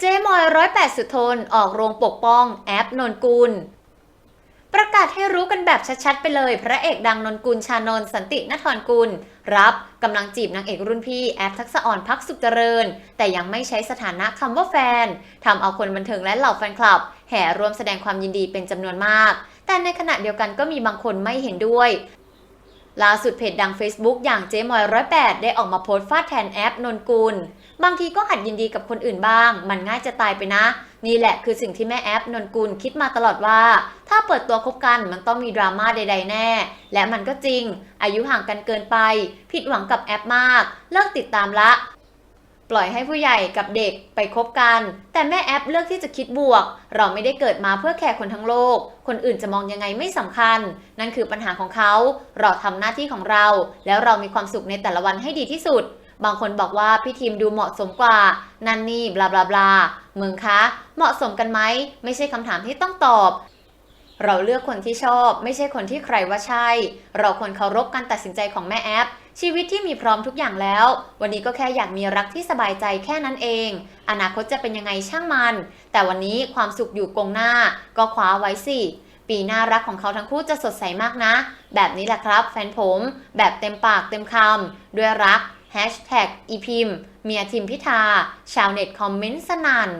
เจมอยร้อยแปดสุทนออกโรงปกป้อง แอปนนกุล ประกาศให้รู้กันแบบชัดๆไปเลย พระเอกดังนนกุลชานนสันตินทรกุล รับกำลังจีบนางเอกรุ่นพี่แอปทักษะอ่อนพักสุขเจริญ แต่ยังไม่ใช้สถานะคำว่าแฟนทำเอาคนบันเทิงและเหล่าแฟนคลับ แห่ร่วมแสดงความยินดีเป็นจำนวนมาก แต่ในขณะเดียวกันก็มีบางคนไม่เห็นด้วย ล่าสุดเพจดัง Facebook อย่างเจ๊มอยร้อยแปดได้ออกมาโพสต์ฟาดแทนแอปนนกุล บางทีก็หัดยินดีกับคนอื่นบ้าง มันง่ายจะตายไปนะ นี่แหละคือสิ่งที่แม่แอปนนกุลคิดมาตลอดว่า ถ้าเปิดตัวคบกันมันต้องมีดราม่าใดๆแน่ และมันก็จริง อายุห่างกันเกินไป ผิดหวังกับแอปมาก เลิกติดตามละ ปล่อยให้ผู้ใหญ่กับเด็กไปคบกัน แต่แม่แอปเลือกที่จะคิดบวก เราไม่ได้เกิดมาเพื่อแคร์คนทั้งโลก คนอื่นจะมองยังไงไม่สำคัญ นั่นคือปัญหาของเขา เราทำหน้าที่ของเรา แล้วเรามีความสุขในแต่ละวันให้ดีที่สุด บางคนบอกว่าพี่ทีมดูเหมาะสมกว่า นั่นนี่บลาบลาบลาเมืองคะ เหมาะสมกันไหม ไม่ใช่คำถามที่ต้องตอบ เราเลือกคนที่ชอบ ไม่ใช่คนที่ใครว่าใช่ เราควรเคารพการตัดสินใจของแม่แอป ชีวิตที่มีพร้อมทุกอย่างแล้ว วันนี้ก็แค่อยากมีรักที่สบายใจแค่นั้นเอง อนาคตจะเป็นยังไงช่างมัน แต่วันนี้ความสุขอยู่กงหน้า ก็คว้าไว้สิปีหน้ารักของเขาทั้งคู่จะสดใสมากนะ แบบนี้แหละครับ แฟนผม แบบเต็มปากเต็มคำด้วยรักแฮชแท็กอีพิมเมียทิมพิธา ชาวเน็ตคอมเมนต์สนั่น